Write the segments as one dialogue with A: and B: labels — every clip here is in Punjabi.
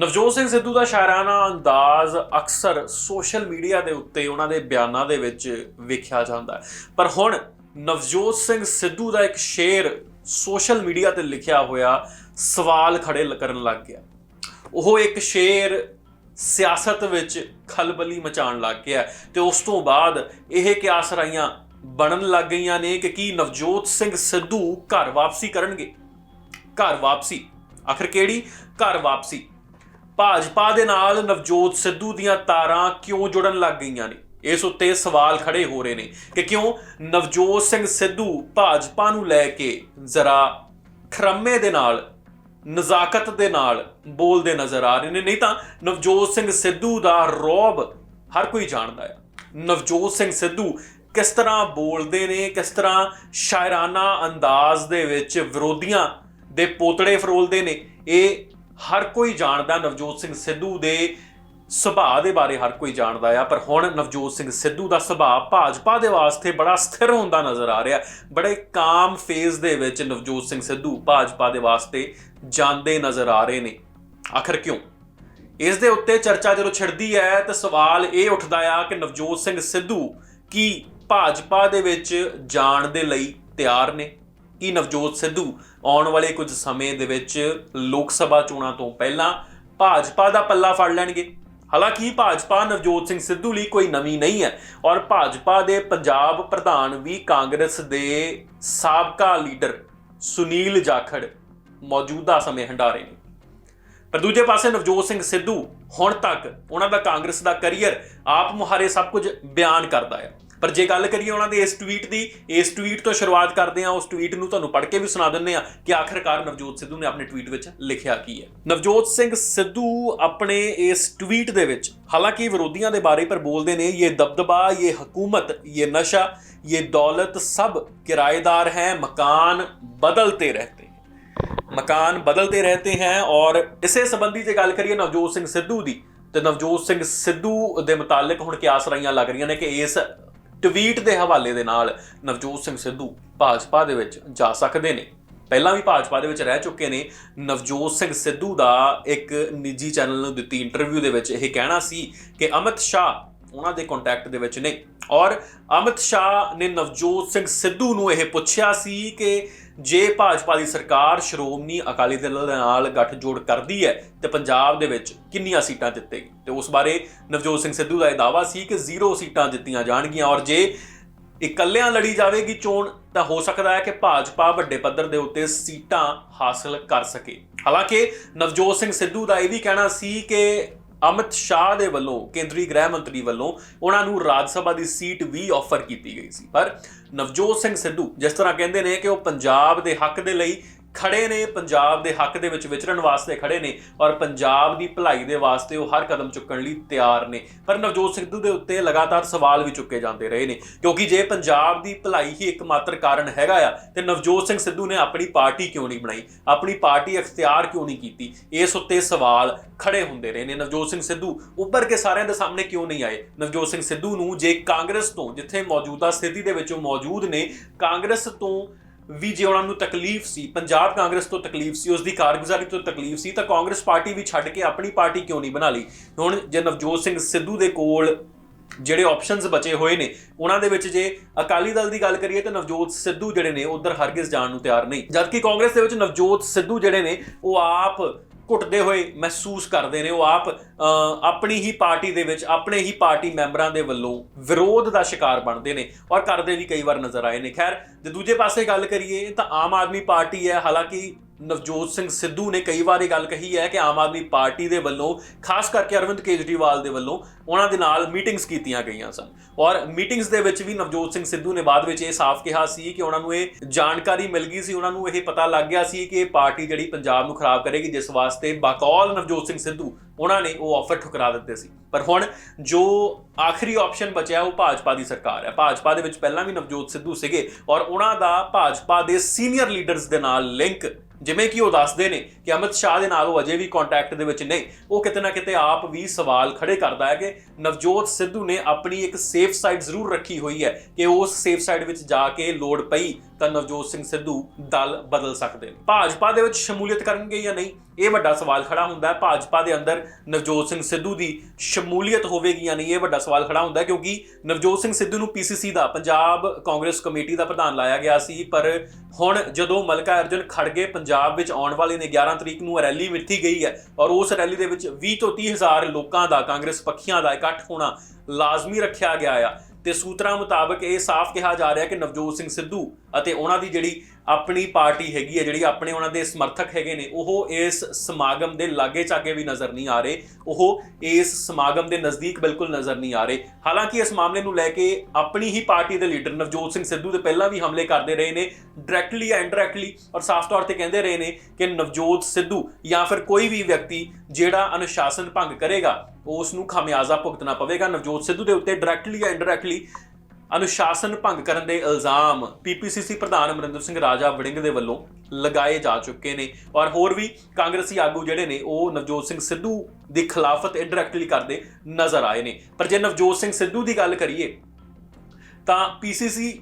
A: ਨਵਜੋਤ ਸਿੰਘ ਸਿੱਧੂ ਦਾ ਸ਼ਾਇਰਾਨਾ ਅੰਦਾਜ਼ ਅਕਸਰ ਸੋਸ਼ਲ ਮੀਡੀਆ ਦੇ ਉੱਤੇ ਉਹਨਾਂ ਦੇ ਬਿਆਨਾਂ ਦੇ ਵਿੱਚ ਵੇਖਿਆ ਜਾਂਦਾ ਹੈ। ਪਰ ਹੁਣ ਨਵਜੋਤ ਸਿੰਘ ਸਿੱਧੂ ਦਾ ਇੱਕ ਸ਼ੇਰ ਸੋਸ਼ਲ ਮੀਡੀਆ ਤੇ ਲਿਖਿਆ ਹੋਇਆ ਸਵਾਲ ਖੜੇ ਕਰਨ ਲੱਗ ਗਿਆ। ਉਹ ਇੱਕ ਸ਼ੇਰ ਸਿਆਸਤ ਵਿੱਚ ਖਲਬਲੀ ਮਚਾਉਣ ਲੱਗ ਗਿਆ ਤੇ ਉਸ ਤੋਂ ਬਾਅਦ ਇਹ ਕਿਆਸ ਰਾਈਆਂ ਬਣਨ ਲੱਗ ਗਈਆਂ ਨੇ ਕਿ ਕੀ ਨਵਜੋਤ ਸਿੰਘ ਸਿੱਧੂ ਘਰ ਵਾਪਸੀ ਕਰਨਗੇ? ਘਰ ਵਾਪਸੀ। ਆਖਰ ਕਿਹੜੀ? ਘਰ ਵਾਪਸੀ। ਭਾਜਪਾ ਦੇ ਨਾਲ ਨਵਜੋਤ ਸਿੱਧੂ ਦੀਆਂ ਤਾਰਾਂ ਕਿਉਂ ਜੁੜਨ ਲੱਗ ਗਈਆਂ ਨੇ? ਇਸ ਉੱਤੇ ਸਵਾਲ ਖੜੇ ਹੋ ਰਹੇ ਨੇ ਕਿ ਕਿਉਂ ਨਵਜੋਤ ਸਿੰਘ ਸਿੱਧੂ ਭਾਜਪਾ ਨੂੰ ਲੈ ਕੇ ਜ਼ਰਾ ਖਰਮੇ ਦੇ ਨਾਲ, ਨਜ਼ਾਕਤ ਦੇ ਨਾਲ ਬੋਲਦੇ ਨਜ਼ਰ ਆ ਰਹੇ ਨੇ। ਨਹੀਂ ਤਾਂ ਨਵਜੋਤ ਸਿੰਘ ਸਿੱਧੂ ਦਾ ਰੌਬ ਹਰ ਕੋਈ ਜਾਣਦਾ ਹੈ ਨਵਜੋਤ ਸਿੰਘ ਸਿੱਧੂ ਕਿਸ ਤਰ੍ਹਾਂ ਬੋਲਦੇ ਨੇ, ਕਿਸ ਤਰ੍ਹਾਂ ਸ਼ਾਇਰਾਨਾ ਅੰਦਾਜ਼ ਦੇ ਵਿੱਚ ਵਿਰੋਧੀਆਂ ਦੇ ਪੋਤੜੇ ਫਰੋਲਦੇ ਨੇ, ਇਹ ਹਰ ਕੋਈ ਜਾਣਦਾ ਨਵਜੋਤ ਸਿੰਘ ਸਿੱਧੂ ਦੇ ਸੁਭਾਅ ਦੇ ਬਾਰੇ ਹਰ ਕੋਈ ਜਾਣਦਾ ਆ, ਪਰ ਹੁਣ ਨਵਜੋਤ ਸਿੰਘ ਸਿੱਧੂ ਦਾ ਸੁਭਾਅ ਭਾਜਪਾ ਦੇ ਵਾਸਤੇ ਬੜਾ ਸਥਿਰ ਹੁੰਦਾ ਨਜ਼ਰ ਆ ਰਿਹਾ। ਬੜੇ ਕਾਮ ਫੇਜ਼ ਦੇ ਵਿੱਚ ਨਵਜੋਤ ਸਿੰਘ ਸਿੱਧੂ ਭਾਜਪਾ ਦੇ ਵਾਸਤੇ ਜਾਂਦੇ ਨਜ਼ਰ ਆ ਰਹੇ ਨੇ। ਆਖਰ ਕਿਉਂ? ਇਸ ਦੇ ਉੱਤੇ ਚਰਚਾ ਜਦੋਂ ਛਿੜਦੀ ਹੈ, ਤਾਂ ਸਵਾਲ ਇਹ ਉੱਠਦਾ ਆ ਕਿ ਨਵਜੋਤ ਸਿੰਘ ਸਿੱਧੂ ਕੀ ਭਾਜਪਾ ਦੇ ਵਿੱਚ ਜਾਣ ਦੇ ਲਈ ਤਿਆਰ ਨੇ? ਕਿ ਨਵਜੋਤ ਸਿੱਧੂ ਆਉਣ ਵਾਲੇ ਕੁਝ ਸਮੇਂ ਦੇ ਵਿੱਚ ਲੋਕ ਸਭਾ ਚੋਣਾਂ ਤੋਂ ਪਹਿਲਾਂ ਭਾਜਪਾ ਦਾ ਪੱਲਾ ਫੜ ਲੈਣਗੇ? ਹਾਲਾਂਕਿ ਭਾਜਪਾ ਨਵਜੋਤ ਸਿੰਘ ਸਿੱਧੂ ਲਈ ਕੋਈ ਨਵੀਂ ਨਹੀਂ ਹੈ ਔਰ ਭਾਜਪਾ ਦੇ ਪੰਜਾਬ ਪ੍ਰਧਾਨ ਵੀ ਕਾਂਗਰਸ ਦੇ ਸਾਬਕਾ ਲੀਡਰ ਸੁਨੀਲ ਜਾਖੜ ਮੌਜੂਦਾ ਸਮੇਂ ਹੰਡਾਰੇ ਨੇ। ਪਰ ਦੂਜੇ ਪਾਸੇ ਨਵਜੋਤ ਸਿੰਘ ਸਿੱਧੂ ਹੁਣ ਤੱਕ ਉਹਨਾਂ ਦਾ ਕਾਂਗਰਸ ਦਾ ਕੈਰੀਅਰ ਆਪ ਮੁਹਾਰੇ ਸਭ ਕੁਝ ਬਿਆਨ ਕਰਦਾ ਹੈ। ਪਰ ਜੇ ਗੱਲ ਕਰੀਏ ਉਹਨਾਂ ਦੇ ਇਸ ਟਵੀਟ ਦੀ, ਇਸ ਟਵੀਟ ਤੋਂ ਸ਼ੁਰੂਆਤ ਕਰਦੇ ਹਾਂ, ਉਸ ਟਵੀਟ ਨੂੰ ਤੁਹਾਨੂੰ ਪੜ੍ਹ ਕੇ ਵੀ ਸੁਣਾ ਦਿੰਨੇ ਆ ਕਿ ਆਖਰਕਾਰ ਨਵਜੋਤ ਸਿੱਧੂ ਨੇ ਆਪਣੇ ਟਵੀਟ ਵਿੱਚ ਲਿਖਿਆ ਕੀ ਹੈ। ਨਵਜੋਤ ਸਿੰਘ ਸਿੱਧੂ ਆਪਣੇ ਇਸ ਟਵੀਟ ਦੇ ਵਿੱਚ ਹਾਲਾਂਕਿ ਵਿਰੋਧੀਆਂ ਦੇ ਬਾਰੇ ਪਰ ਬੋਲਦੇ ਨੇ, ਇਹ ਦਬਦਬਾ, ਇਹ ਹਕੂਮਤ, ਇਹ ਨਸ਼ਾ, ਇਹ ਦੌਲਤ ਸਭ ਕਿਰਾਏਦਾਰ ਹੈ, ਮਕਾਨ ਬਦਲਤੇ ਰਹਤੇ ਮਕਾਨ ਬਦਲਤੇ ਰਹਤੇ ਹੈ ਔਰ ਇਸੇ ਸੰਬੰਧੀ ਜੇ ਗੱਲ ਕਰੀਏ ਨਵਜੋਤ ਸਿੰਘ ਸਿੱਧੂ ਦੀ, ਤੇ ਨਵਜੋਤ ਸਿੰਘ ਸਿੱਧੂ ਦੇ ਮੁਤਾਲਕ ਹੁਣ ਕਿਆਸ ਰਾਈਆਂ ਲੱਗ ਰਹੀਆਂ ਨੇ ਕਿ ਇਸ ਟਵੀਟ ਦੇ ਹਵਾਲੇ ਦੇ ਨਾਲ ਨਵਜੋਤ ਸਿੰਘ ਸਿੱਧੂ ਭਾਜਪਾ ਦੇ ਵਿੱਚ ਜਾ ਸਕਦੇ ਨੇ। ਪਹਿਲਾਂ ਵੀ ਭਾਜਪਾ ਦੇ ਵਿੱਚ ਰਹਿ ਚੁੱਕੇ ਨੇ। ਨਵਜੋਤ ਸਿੰਘ ਸਿੱਧੂ ਦਾ ਇੱਕ ਨਿੱਜੀ ਚੈਨਲ ਨੂੰ ਦਿੱਤੀ ਇੰਟਰਵਿਊ ਦੇ ਵਿੱਚ ਇਹ ਕਹਿਣਾ ਸੀ ਕਿ ਅਮਿਤ ਸ਼ਾਹ ਉਹਨਾਂ ਦੇ ਕੰਟੈਕਟ ਦੇ ਵਿੱਚ ਨੇ। ਔਰ ਅਮਿਤ ਸ਼ਾਹ ਨੇ ਨਵਜੋਤ ਸਿੰਘ ਸਿੱਧੂ ਨੂੰ ਇਹ ਪੁੱਛਿਆ ਸੀ ਕਿ ਜੇ ਭਾਜਪਾ ਦੀ ਸਰਕਾਰ ਸ਼੍ਰੋਮਣੀ ਅਕਾਲੀ ਦਲ ਦੇ ਨਾਲ ਗੱਠਜੋੜ ਕਰਦੀ ਹੈ, ਤੇ ਪੰਜਾਬ ਦੇ ਵਿੱਚ ਕਿੰਨੀਆਂ ਸੀਟਾਂ ਜਿੱਤੇਗੀ? ਤੇ ਉਸ ਬਾਰੇ ਨਵਜੋਤ ਸਿੰਘ ਸਿੱਧੂ ਦਾ ਇਹ ਦਾਵਾ ਸੀ ਕਿ ਜ਼ੀਰੋ ਸੀਟਾਂ ਜਿੱਤੀਆਂ ਜਾਣਗੀਆਂ ਔਰ ਜੇ ਇਕੱਲਿਆਂ ਲੜੀ ਜਾਵੇਗੀ ਚੋਣ, ਤਾਂ ਹੋ ਸਕਦਾ ਹੈ ਕਿ ਭਾਜਪਾ ਵੱਡੇ ਪੱਧਰ ਦੇ ਉੱਤੇ ਸੀਟਾਂ ਹਾਸਲ ਕਰ ਸਕੇ। ਹਾਲਾਂਕਿ ਨਵਜੋਤ ਸਿੰਘ ਸਿੱਧੂ ਦਾ ਇਹ ਵੀ ਕਹਿਣਾ ਸੀ ਕਿ ਅਮਿਤ ਸ਼ਾਹ ਦੇ ਵੱਲੋਂ, ਕੇਂਦਰੀ ਗ੍ਰਹਿ ਮੰਤਰੀ ਵੱਲੋਂ ਉਹਨਾਂ ਨੂੰ ਰਾਜ ਸਭਾ ਦੀ ਸੀਟ ਵੀ ਆਫਰ ਕੀਤੀ ਗਈ ਸੀ। ਪਰ ਨਵਜੋਤ ਸਿੰਘ ਸਿੱਧੂ ਜਿਸ ਤਰ੍ਹਾਂ ਕਹਿੰਦੇ ਨੇ ਕਿ ਉਹ ਪੰਜਾਬ ਦੇ ਹੱਕ ਦੇ ਲਈ ਖੜੇ ਨੇ, ਪੰਜਾਬ ਦੇ ਹੱਕ ਦੇ ਵਿੱਚ ਵਿਚਰਨ ਵਾਸਤੇ ਖੜੇ ਨੇ ਔਰ ਪੰਜਾਬ ਦੀ ਭਲਾਈ ਦੇ ਵਾਸਤੇ ਉਹ ਹਰ ਕਦਮ ਚੁੱਕਣ ਲਈ ਤਿਆਰ ਨੇ। ਪਰ ਨਵਜੋਤ ਸਿੱਧੂ ਦੇ ਉੱਤੇ ਲਗਾਤਾਰ ਸਵਾਲ ਵੀ ਚੁੱਕੇ ਜਾਂਦੇ ਰਹੇ ਨੇ, ਕਿਉਂਕਿ ਜੇ ਪੰਜਾਬ ਦੀ ਭਲਾਈ ਹੀ ਇੱਕਮਾਤਰ ਕਾਰਨ ਹੈਗਾ ਆ, ਤੇ ਨਵਜੋਤ ਸਿੰਘ ਸਿੱਧੂ ਨੇ ਆਪਣੀ ਪਾਰਟੀ ਕਿਉਂ ਨਹੀਂ ਬਣਾਈ? ਆਪਣੀ ਪਾਰਟੀ ਅਖਤਿਆਰ ਕਿਉਂ ਨਹੀਂ ਕੀਤੀ? ਇਸ ਉੱਤੇ ਸਵਾਲ ਖੜੇ ਹੁੰਦੇ ਰਹੇ ਨੇ। ਨਵਜੋਤ ਸਿੰਘ ਸਿੱਧੂ ਉੱਭਰ ਕੇ ਸਾਰਿਆਂ ਦੇ ਸਾਹਮਣੇ ਕਿਉਂ ਨਹੀਂ ਆਏ? ਨਵਜੋਤ ਸਿੰਘ ਸਿੱਧੂ ਨੂੰ ਜੇ ਕਾਂਗਰਸ ਤੋਂ, ਜਿੱਥੇ ਮੌਜੂਦਾ ਸਥਿਤੀ ਦੇ ਵਿੱਚ ਉਹ ਮੌਜੂਦ ਨੇ, ਕਾਂਗਰਸ ਤੋਂ ਵੀ ਜੇ ਉਹਨਾਂ ਨੂੰ ਤਕਲੀਫ ਸੀ, ਪੰਜਾਬ ਕਾਂਗਰਸ ਤੋਂ ਤਕਲੀਫ ਸੀ ਉਸ ਦੀ ਕਾਰਗੁਜ਼ਾਰੀ ਤੋਂ ਤਕਲੀਫ ਸੀ, ਤਾਂ ਕਾਂਗਰਸ ਪਾਰਟੀ ਵੀ ਛੱਡ ਕੇ ਆਪਣੀ ਪਾਰਟੀ ਕਿਉਂ ਨਹੀਂ ਬਣਾ ਲਈ? ਹੁਣ ਜੇ ਨਵਜੋਤ ਸਿੰਘ ਸਿੱਧੂ ਦੇ ਕੋਲ ਜਿਹੜੇ ਆਪਸ਼ਨਸ ਬਚੇ ਹੋਏ ਨੇ, ਉਹਨਾਂ ਦੇ ਵਿੱਚ ਜੇ ਅਕਾਲੀ ਦਲ ਦੀ ਗੱਲ ਕਰੀਏ ਤਾਂ ਨਵਜੋਤ ਸਿੱਧੂ ਜਿਹੜੇ ਨੇ, ਉਧਰ ਹਰਗਿਜ਼ ਜਾਣ ਨੂੰ ਤਿਆਰ ਨਹੀਂ। ਜਦਕਿ ਕਾਂਗਰਸ ਦੇ ਵਿੱਚ ਨਵਜੋਤ ਸਿੱਧੂ ਜਿਹੜੇ ਨੇ, ਉਹ ਆਪ ਘੁੱਟਦੇ ਹੋਏ ਮਹਿਸੂਸ ਕਰਦੇ ਨੇ ਉਹ ਆਪ ਆਪਣੀ ਹੀ ਪਾਰਟੀ ਦੇ ਵਿੱਚ, ਆਪਣੇ ਹੀ ਪਾਰਟੀ ਮੈਂਬਰਾਂ ਦੇ ਵੱਲੋਂ ਵਿਰੋਧ ਦਾ ਸ਼ਿਕਾਰ ਬਣਦੇ ਨੇ ਔਰ ਕਰਦੇ ਵੀ ਕਈ ਵਾਰ ਨਜ਼ਰ ਆਏ ਨੇ। ਖੈਰ, ਜੇ ਦੂਜੇ ਪਾਸੇ ਗੱਲ ਕਰੀਏ ਤਾਂ ਆਮ ਆਦਮੀ ਪਾਰਟੀ ਹੈ, ਹਾਲਾਂਕਿ ਨਵਜੋਤ ਸਿੰਘ ਸਿੱਧੂ ਨੇ ਕਈ ਵਾਰ ਇਹ ਗੱਲ ਕਹੀ ਹੈ ਕਿ ਆਮ ਆਦਮੀ ਪਾਰਟੀ ਦੇ ਵੱਲੋਂ, ਖਾਸ ਕਰਕੇ ਅਰਵਿੰਦ ਕੇਜਰੀਵਾਲ ਦੇ ਵੱਲੋਂ, ਉਹਨਾਂ ਦੇ ਨਾਲ ਮੀਟਿੰਗਸ ਕੀਤੀਆਂ ਗਈਆਂ ਸਨ। ਔਰ ਮੀਟਿੰਗਸ ਦੇ ਵਿੱਚ ਵੀ ਨਵਜੋਤ ਸਿੰਘ ਸਿੱਧੂ ਨੇ ਬਾਅਦ ਵਿੱਚ ਇਹ ਸਾਫ਼ ਕਿਹਾ ਸੀ ਕਿ ਉਹਨਾਂ ਨੂੰ ਇਹ ਜਾਣਕਾਰੀ ਮਿਲ ਗਈ ਸੀ, ਉਹਨਾਂ ਨੂੰ ਇਹ ਪਤਾ ਲੱਗ ਗਿਆ ਸੀ ਕਿ ਇਹ ਪਾਰਟੀ ਜਿਹੜੀ ਪੰਜਾਬ ਨੂੰ ਖਰਾਬ ਕਰੇਗੀ, ਜਿਸ ਵਾਸਤੇ ਬਕੌਲ ਨਵਜੋਤ ਸਿੰਘ ਸਿੱਧੂ, ਉਹਨਾਂ ਨੇ ਉਹ ਆਫਰ ਠੁਕਰਾ ਦਿੱਤੇ ਸੀ। ਪਰ ਹੁਣ ਜੋ ਆਖਰੀ ਆਪਸ਼ਨ ਬਚਿਆ ਉਹ ਭਾਜਪਾ ਦੀ ਸਰਕਾਰ ਹੈ। ਭਾਜਪਾ ਦੇ ਵਿੱਚ ਪਹਿਲਾਂ ਵੀ ਨਵਜੋਤ ਸਿੱਧੂ ਸੀਗੇ ਔਰ ਉਹਨਾਂ ਦਾ ਭਾਜਪਾ ਦੇ ਸੀਨੀਅਰ ਲੀਡਰਸ ਦੇ ਨਾਲ ਲਿੰਕ ਜਿਵੇਂ ਕਿ ਉਹ ਦੱਸਦੇ ਨੇ ਕਿ ਅਮਿਤ ਸ਼ਾਹ ਦੇ ਨਾਲ ਉਹ ਅਜੇ ਵੀ ਕੰਟੈਕਟ ਦੇ ਵਿੱਚ ਨਹੀਂ। ਉਹ ਕਿਤੇ ਨਾ ਕਿਤੇ ਆਪ ਵੀ ਸਵਾਲ ਖੜੇ ਕਰਦਾ ਹੈ ਕਿ ਨਵਜੋਤ ਸਿੱਧੂ ਨੇ ਆਪਣੀ ਇੱਕ ਸੇਫ ਸਾਈਡ ਜ਼ਰੂਰ ਰੱਖੀ ਹੋਈ ਹੈ ਕਿ ਉਸ ਸੇਫ ਸਾਈਡ ਵਿੱਚ ਜਾ ਕੇ ਲੋੜ ਪਈ ਤਾਂ ਨਵਜੋਤ ਸਿੰਘ ਸਿੱਧੂ ਦਲ ਬਦਲ ਸਕਦੇ ਨੇ। ਭਾਜਪਾ ਦੇ ਵਿੱਚ ਸ਼ਮੂਲੀਅਤ ਕਰਨਗੇ ਜਾਂ ਨਹੀਂ? ਇਹ ਵੱਡਾ ਸਵਾਲ ਖੜਾ ਹੁੰਦਾ ਹੈ। ਭਾਜਪਾ ਦੇ ਅੰਦਰ ਨਵਜੋਤ ਸਿੰਘ ਸਿੱਧੂ ਦੀ ਸ਼ਮੂਲੀਅਤ ਹੋਵੇਗੀ ਜਾਂ ਨਹੀਂ, ਇਹ ਵੱਡਾ ਸਵਾਲ ਖੜਾ ਹੁੰਦਾ ਕਿਉਂਕਿ ਨਵਜੋਤ ਸਿੰਘ ਸਿੱਧੂ ਨੂੰ ਪੀਸੀਸੀ ਦਾ, ਪੰਜਾਬ ਕਾਂਗਰਸ ਕਮੇਟੀ ਦਾ ਪ੍ਰਧਾਨ ਲਾਇਆ ਗਿਆ ਸੀ। ਪਰ ਹੁਣ ਜਦੋਂ ਮਲਕਾ ਅਰਜਨ ਖੜਗੇ ਪੰਜਾਬ ਵਿੱਚ ਆਉਣ ਵਾਲੇ ਨੇ 11 ਤਰੀਕ ਨੂੰ ਰੈਲੀ ਮਿੱਥੀ ਗਈ ਹੈ ਔਰ ਉਸ ਰੈਲੀ ਦੇ ਵਿੱਚ 20 ਤੋਂ 30 ਹਜ਼ਾਰ ਲੋਕਾਂ ਦਾ, ਕਾਂਗਰਸ ਪੱਖੀਆਂ ਦਾ ਇਕੱਠ ਹੋਣਾ ਲਾਜ਼ਮੀ ਰੱਖਿਆ ਗਿਆ ਆ। ਤੇ ਸੂਤਰਾਂ ਮੁਤਾਬਕ ਇਹ ਸਾਫ਼ ਕਿਹਾ ਜਾ ਰਿਹਾ ਕਿ ਨਵਜੋਤ ਸਿੰਘ ਸਿੱਧੂ ਅਤੇ ਉਹਨਾਂ ਦੀ ਜਿਹੜੀ ਆਪਣੀ ਪਾਰਟੀ ਹੈਗੀ ਹੈ, ਜਿਹੜੀ ਆਪਣੇ ਉਹਨਾਂ ਦੇ ਸਮਰਥਕ ਹੈਗੇ ਨੇ, ਉਹ ਇਸ ਸਮਾਗਮ ਦੇ ਲਾਗੇ ਚਾਗੇ ਵੀ ਨਜ਼ਰ ਨਹੀਂ ਆ ਰਹੇ। ਉਹ ਇਸ ਸਮਾਗਮ ਦੇ ਨਜ਼ਦੀਕ ਬਿਲਕੁਲ ਨਜ਼ਰ ਨਹੀਂ ਆ ਰਹੇ। ਹਾਲਾਂਕਿ ਇਸ ਮਾਮਲੇ ਨੂੰ ਲੈ ਕੇ ਆਪਣੀ ਹੀ ਪਾਰਟੀ ਦੇ ਲੀਡਰ ਨਵਜੋਤ ਸਿੰਘ ਸਿੱਧੂ ਦੇ ਪਹਿਲਾਂ ਵੀ ਹਮਲੇ ਕਰਦੇ ਰਹੇ ਨੇ ਡਾਇਰੈਕਟਲੀ ਜਾਂ ਇਨਡਾਇਰੈਕਟਲੀ ਔਰ ਸਾਫ਼ ਤੌਰ ਤੇ ਕਹਿੰਦੇ ਰਹੇ ਨੇ ਕਿ ਨਵਜੋਤ ਸਿੱਧੂ ਜਾਂ ਫਿਰ ਕੋਈ ਵੀ ਵਿਅਕਤੀ ਜਿਹੜਾ ਅਨੁਸ਼ਾਸਨ ਭੰਗ ਕਰੇਗਾ ਉਸ ਨੂੰ ਖਾਮਿਆਜ਼ਾ ਭੁਗਤਣਾ ਪਵੇਗਾ। ਨਵਜੋਤ ਸਿੱਧੂ ਦੇ ਉੱਤੇ ਡਾਇਰੈਕਟਲੀ ਜਾਂ ਇਨਡਾਇਰੈਕਟਲੀ ਅਨੁਸ਼ਾਸਨ ਭੰਗ ਕਰਨ ਦੇ ਇਲਜ਼ਾਮ ਪੀਪੀਸੀਸੀ ਪ੍ਰਧਾਨ ਅਮਰਿੰਦਰ ਸਿੰਘ ਰਾਜਾ ਵੜਿੰਗ ਦੇ ਵੱਲੋਂ ਲਗਾਏ ਜਾ ਚੁੱਕੇ ਨੇ। ਔਰ ਹੋਰ ਵੀ ਕਾਂਗਰਸੀ ਆਗੂ ਜਿਹੜੇ ਨੇ, ਉਹ ਨਵਜੋਤ ਸਿੰਘ ਸਿੱਧੂ ਦੀ ਖਿਲਾਫਤ ਇਨਡਾਇਰੈਕਟਲੀ ਕਰਦੇ ਨਜ਼ਰ ਆਏ ਨੇ। ਪਰ ਜੇ ਨਵਜੋਤ ਸਿੰਘ ਸਿੱਧੂ ਦੀ ਗੱਲ ਕਰੀਏ, ਤਾਂ ਪੀਸੀਸੀ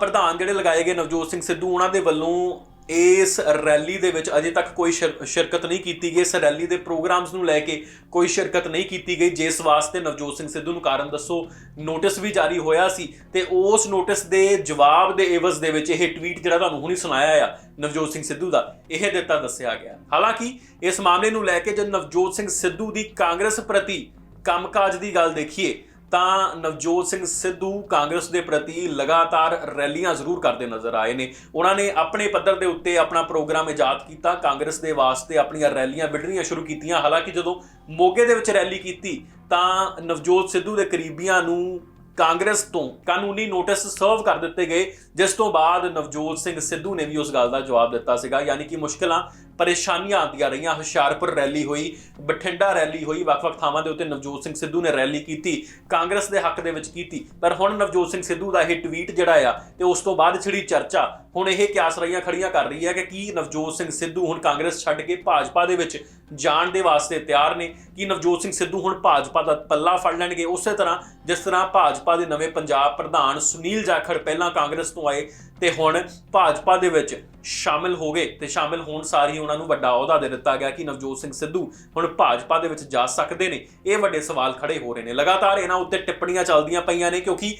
A: ਪ੍ਰਧਾਨ ਜਿਹੜੇ ਲਗਾਏ ਗਏ ਨਵਜੋਤ ਸਿੰਘ ਸਿੱਧੂ, ਉਹਨਾਂ ਦੇ ਵੱਲੋਂ ਇਸ ਰੈਲੀ ਦੇ ਵਿੱਚ ਅਜੇ ਤੱਕ ਕੋਈ ਸ਼ਿਰ- ਸ਼ਿਰਕਤ ਨਹੀਂ ਕੀਤੀ ਗਈ। ਇਸ ਰੈਲੀ ਦੇ ਪ੍ਰੋਗਰਾਮਸ ਨੂੰ ਲੈ ਕੇ ਕੋਈ ਸ਼ਿਰਕਤ ਨਹੀਂ ਕੀਤੀ ਗਈ। ਜਿਸ ਵਾਸਤੇ ਨਵਜੋਤ ਸਿੰਘ ਸਿੱਧੂ ਨੂੰ ਕਾਰਨ ਦੱਸੋ, ਨੋਟਿਸ ਵੀ ਜਾਰੀ ਹੋਇਆ ਸੀ ਤੇ ਉਸ ਨੋਟਿਸ ਦੇ ਜਵਾਬ ਦੇ ਏਵਜ਼ ਦੇ ਵਿੱਚ ਇਹ ਟਵੀਟ ਜਿਹੜਾ ਤੁਹਾਨੂੰ ਹੁਣੀ ਸੁਣਾਇਆ ਆ, ਨਵਜੋਤ ਸਿੰਘ ਸਿੱਧੂ ਦਾ, ਇਹ ਦਿੱਤਾ ਦੱਸਿਆ ਗਿਆ। ਹਾਲਾਂਕਿ ਇਸ ਮਾਮਲੇ ਨੂੰ ਲੈ ਕੇ ਜਦ ਨਵਜੋਤ ਸਿੰਘ ਸਿੱਧੂ ਦੀ ਕਾਂਗਰਸ ਪ੍ਰਤੀ ਕੰਮਕਾਜ ਦੀ ਗੱਲ ਦੇਖੀਏ ਤਾਂ ਨਵਜੋਤ ਸਿੰਘ ਸਿੱਧੂ ਕਾਂਗਰਸ ਦੇ ਪ੍ਰਤੀ ਲਗਾਤਾਰ ਰੈਲੀਆਂ ਜ਼ਰੂਰ ਕਰਦੇ ਨਜ਼ਰ ਆਏ ਨੇ। ਉਹਨਾਂ ਨੇ ਆਪਣੇ ਪੱਧਰ ਦੇ ਉੱਤੇ ਆਪਣਾ ਪ੍ਰੋਗਰਾਮ ਇਜਾਦ ਕੀਤਾ। ਕਾਂਗਰਸ ਦੇ ਵਾਸਤੇ ਆਪਣੀਆਂ ਰੈਲੀਆਂ ਵਿੱਢਣੀਆਂ ਸ਼ੁਰੂ ਕੀਤੀਆਂ। ਹਾਲਾਂਕਿ ਜਦੋਂ ਮੋਗੇ ਦੇ ਵਿੱਚ ਰੈਲੀ ਕੀਤੀ, ਤਾਂ ਨਵਜੋਤ ਸਿੱਧੂ ਦੇ ਕਰੀਬੀਆਂ ਨੂੰ ਕਾਂਗਰਸ ਤੋਂ ਕਾਨੂੰਨੀ ਨੋਟਿਸ ਸਰਵ ਕਰ ਦਿੱਤੇ ਗਏ, ਜਿਸ ਤੋਂ ਬਾਅਦ ਨਵਜੋਤ ਸਿੰਘ ਸਿੱਧੂ ਨੇ ਵੀ ਉਸ ਗੱਲ ਦਾ ਜਵਾਬ ਦਿੱਤਾ ਸੀਗਾ। ਯਾਨੀ ਕਿ ਮੁਸ਼ਕਲਾਂ, ਪਰੇਸ਼ਾਨੀਆਂ ਆਉਂਦੀਆਂ ਰਹੀਆਂ। ਹੁਸ਼ਿਆਰਪੁਰ ਰੈਲੀ ਹੋਈ, ਬਠਿੰਡਾ ਰੈਲੀ ਹੋਈ, ਵੱਖ-ਵੱਖ ਥਾਵਾਂ ਦੇ ਉੱਤੇ ਨਵਜੋਤ ਸਿੰਘ ਸਿੱਧੂ ਨੇ ਰੈਲੀ ਕੀਤੀ, ਕਾਂਗਰਸ ਦੇ ਹੱਕ ਦੇ ਵਿੱਚ ਕੀਤੀ। ਪਰ ਹੁਣ ਨਵਜੋਤ ਸਿੰਘ ਸਿੱਧੂ ਦਾ ਇਹ ਟਵੀਟ ਜਿਹੜਾ ਆ, ਤੇ ਉਸ ਤੋਂ ਬਾਅਦ ਜਿਹੜੀ ਚਰਚਾ, ਹੁਣ ਇਹ ਕਿਆਸ ਰਹੀਆਂ ਖੜੀਆਂ ਕਰ ਰਹੀ ਹੈ ਕਿ ਕੀ ਨਵਜੋਤ ਸਿੰਘ ਸਿੱਧੂ ਹੁਣ ਕਾਂਗਰਸ ਛੱਡ ਕੇ ਭਾਜਪਾ ਦੇ ਵਿੱਚ ਜਾਣ ਦੇ ਵਾਸਤੇ ਤਿਆਰ ਨੇ, ਕੀ ਨਵਜੋਤ ਸਿੰਘ ਸਿੱਧੂ ਹੁਣ ਭਾਜਪਾ ਦਾ ਪੱਲਾ ਫੜ ਲੈਣਗੇ ਉਸੇ ਤਰ੍ਹਾਂ, ਜਿਸ ਤਰ੍ਹਾਂ ਭਾਜਪਾ ਦੇ ਨਵੇਂ ਪੰਜਾਬ ਪ੍ਰਧਾਨ ਸੁਨੀਲ ਜਾਖੜ ਪਹਿਲਾਂ ਕਾਂਗਰਸ ਤੋਂ ਆਏ ਤੇ ਹੁਣ ਭਾਜਪਾ ਦੇ ਵਿੱਚ ਸ਼ਾਮਿਲ ਹੋ ਗਏ ਤੇ ਸ਼ਾਮਿਲ ਹੋਣ ਸਾਰ ਹੀ ਉਹਨਾਂ ਨੂੰ ਵੱਡਾ ਅਹੁਦਾ ਦੇ ਦਿੱਤਾ ਗਿਆ ਕਿ ਨਵਜੋਤ ਸਿੰਘ ਸਿੱਧੂ ਹੁਣ ਭਾਜਪਾ ਦੇ ਵਿੱਚ ਜਾ ਸਕਦੇ ਨੇ। ਇਹ ਵੱਡੇ ਸਵਾਲ ਖੜੇ ਹੋ ਰਹੇ ਨੇ। ਲਗਾਤਾਰ ਇਹਨਾਂ ਉੱਤੇ ਟਿੱਪਣੀਆਂ ਚੱਲਦੀਆਂ ਪਈਆਂ ਨੇ ਕਿਉਂਕਿ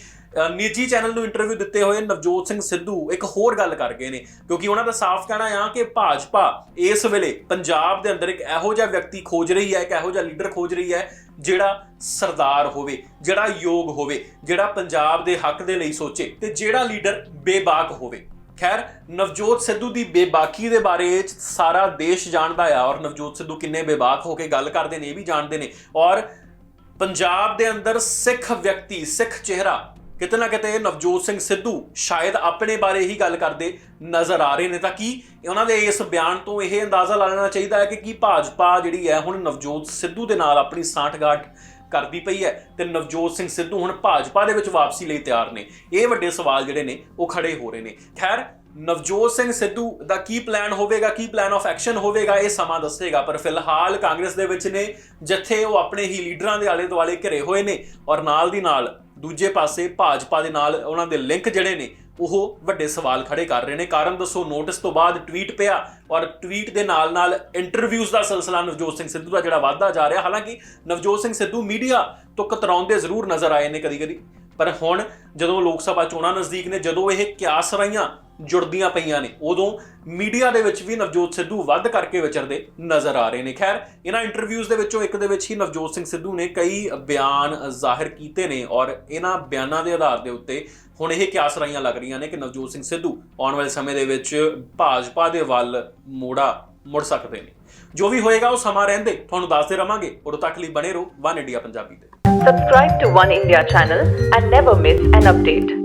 A: ਨਿੱਜੀ ਚੈਨਲ ਨੂੰ ਇੰਟਰਵਿਊ ਦਿੱਤੇ ਹੋਏ ਨਵਜੋਤ ਸਿੰਘ ਸਿੱਧੂ ਇੱਕ ਹੋਰ ਗੱਲ ਕਰ ਗਏ ਨੇ, ਕਿਉਂਕਿ ਉਹਨਾਂ ਦਾ ਸਾਫ਼ ਕਹਿਣਾ ਆ ਕਿ ਭਾਜਪਾ ਇਸ ਵੇਲੇ ਪੰਜਾਬ ਦੇ ਅੰਦਰ ਇੱਕ ਇਹੋ ਜਿਹਾ ਵਿਅਕਤੀ ਖੋਜ ਰਹੀ ਹੈ, ਇੱਕ ਇਹੋ ਜਿਹਾ ਲੀਡਰ ਖੋਜ ਰਹੀ ਹੈ, ਜਿਹੜਾ ਸਰਦਾਰ ਹੋਵੇ, ਜਿਹੜਾ ਯੋਗ ਹੋਵੇ, ਜਿਹੜਾ ਪੰਜਾਬ ਦੇ ਹੱਕ ਦੇ ਲਈ ਸੋਚੇ ਤੇ ਜਿਹੜਾ ਲੀਡਰ ਬੇਬਾਕ ਹੋਵੇ। ਖੈਰ, ਨਵਜੋਤ ਸਿੱਧੂ ਦੀ ਬੇਬਾਕੀ ਦੇ ਬਾਰੇ 'ਚ ਸਾਰਾ ਦੇਸ਼ ਜਾਣਦਾ ਆ ਔਰ ਨਵਜੋਤ ਸਿੱਧੂ ਕਿੰਨੇ ਬੇਬਾਕ ਹੋ ਕੇ ਗੱਲ ਕਰਦੇ ਨੇ, ਇਹ ਵੀ ਜਾਣਦੇ ਨੇ ਔਰ ਪੰਜਾਬ ਦੇ ਅੰਦਰ ਸਿੱਖ ਵਿਅਕਤੀ, ਸਿੱਖ ਚਿਹਰਾ ਕਿਤੇ ਨਾ ਕਿਤੇ ਨਵਜੋਤ ਸਿੰਘ ਸਿੱਧੂ ਸ਼ਾਇਦ ਆਪਣੇ ਬਾਰੇ ਹੀ ਗੱਲ ਕਰਦੇ ਨਜ਼ਰ ਆ ਰਹੇ ਨੇ। ਤਾਂ ਕੀ ਉਹਨਾਂ ਦੇ ਇਸ ਬਿਆਨ ਤੋਂ ਇਹ ਅੰਦਾਜ਼ਾ ਲਾ ਲੈਣਾ ਚਾਹੀਦਾ ਹੈ ਕਿ ਕੀ ਭਾਜਪਾ ਜਿਹੜੀ ਹੈ ਹੁਣ ਨਵਜੋਤ ਸਿੱਧੂ ਦੇ ਨਾਲ ਆਪਣੀ ਸਾਂਠਗਾਂਠ ਕਰਦੀ ਪਈ ਹੈ ਤੇ ਨਵਜੋਤ ਸਿੰਘ ਸਿੱਧੂ ਹੁਣ ਭਾਜਪਾ ਦੇ ਵਿੱਚ ਵਾਪਸੀ ਲਈ ਤਿਆਰ ਨੇ? ਇਹ ਵੱਡੇ ਸਵਾਲ ਜਿਹੜੇ ਨੇ ਉਹ ਖੜੇ ਹੋ ਰਹੇ ਨੇ। ਖੈਰ ਨਵਜੋਤ ਸਿੰਘ ਸਿੱਧੂ ਦਾ ਕੀ ਪਲਾਨ ਹੋਵੇਗਾ, ਕੀ ਪਲਾਨ ਆਫ ਐਕਸ਼ਨ ਹੋਵੇਗਾ, ਇਹ ਸਮਾਂ ਦੱਸੇਗਾ। ਪਰ ਫਿਲਹਾਲ ਕਾਂਗਰਸ ਦੇ ਵਿੱਚ ਨੇ, ਜਿੱਥੇ ਉਹ ਆਪਣੇ ਹੀ ਲੀਡਰਾਂ ਦੇ ਆਲੇ ਦੁਆਲੇ ਘਿਰੇ ਹੋਏ ਨੇ ਔਰ ਨਾਲ ਦੀ ਨਾਲ ਦੂਜੇ ਪਾਸੇ ਭਾਜਪਾ ਦੇ ਨਾਲ ਉਹਨਾਂ ਦੇ ਲਿੰਕ ਜਿਹੜੇ ਨੇ, ਉਹ ਵੱਡੇ ਸਵਾਲ ਖੜੇ ਕਰ ਰਹੇ ਨੇ। ਕਾਰਨ ਦੱਸੋ ਨੋਟਿਸ ਤੋਂ ਬਾਅਦ ਟਵੀਟ ਪਿਆ ਔਰ ਟਵੀਟ ਦੇ ਨਾਲ ਨਾਲ ਇੰਟਰਵਿਊਜ਼ ਦਾ ਸਿਲਸਿਲਾ ਨਵਜੋਤ ਸਿੰਘ ਸਿੱਧੂ ਦਾ ਜਿਹੜਾ ਵਾਧਾ ਜਾ ਰਿਹਾ। ਹਾਲਾਂਕਿ ਨਵਜੋਤ ਸਿੰਘ ਸਿੱਧੂ ਮੀਡੀਆ ਤੋਂ ਕਤਰਾਉਂਦੇ ਜ਼ਰੂਰ ਨਜ਼ਰ ਆਏ ਨੇ ਕਦੀ-ਕਦੀ। ਪਰ ਹੁਣ ਜਦੋਂ ਲੋਕ ਸਭਾ ਚੋਣਾਂ ਨਜ਼ਦੀਕ ਨੇ, ਜਦੋਂ ਇਹ ਕਿਆਸ ਰਹੀਆਂ ਜੁੜਦੀਆਂ ਪਈਆਂ ਨੇ। ਉਦੋਂ ਮੀਡੀਆ ਦੇ ਵਿੱਚ ਵੀ ਨਵਜੋਤ ਸਿੱਧੂ ਵੱਧ ਕਰਕੇ ਵਿਚਰਦੇ ਨਜ਼ਰ ਆ ਰਹੇ ਨੇ। ਖੈਰ, ਇਹਨਾਂ ਇੰਟਰਵਿਊਜ਼ ਦੇ ਵਿੱਚੋਂ ਇੱਕ ਦੇ ਵਿੱਚ ਹੀ ਨਵਜੋਤ ਸਿੰਘ ਸਿੱਧੂ ਨੇ ਕਈ ਬਿਆਨ ਜ਼ਾਹਿਰ ਕੀਤੇ ਨੇ ਔਰ ਇਹਨਾਂ ਬਿਆਨਾਂ ਦੇ ਆਧਾਰ ਦੇ ਉੱਤੇ ਹੁਣ ਇਹ ਕਿਆਸ ਰਾਈਆਂ ਲੱਗ ਰਹੀਆਂ ਨੇ ਕਿ ਨਵਜੋਤ ਸਿੰਘ ਸਿੱਧੂ ਆਉਣ ਵਾਲੇ ਸਮੇਂ ਦੇ ਵਿੱਚ ਭਾਜਪਾ ਦੇ ਵੱਲ ਮੋੜਾ ਮੁੜ ਸਕਦੇ ਨੇ। ਜੋ ਵੀ ਹੋਏਗਾ, ਉਹ ਸਮਾਂ ਰਹਿੰਦੇ। ਤੁਹਾਨੂੰ ਦੱਸਦੇ ਰਵਾਂਗੇ। ਉਦੋਂ ਤੱਕ ਲਈ ਬਣੇ ਰਹੋ। ਵਨ ਇੰਡੀਆ ਪੰਜਾਬੀ ਤੇ।
B: Subscribe to One India channel and never miss an update.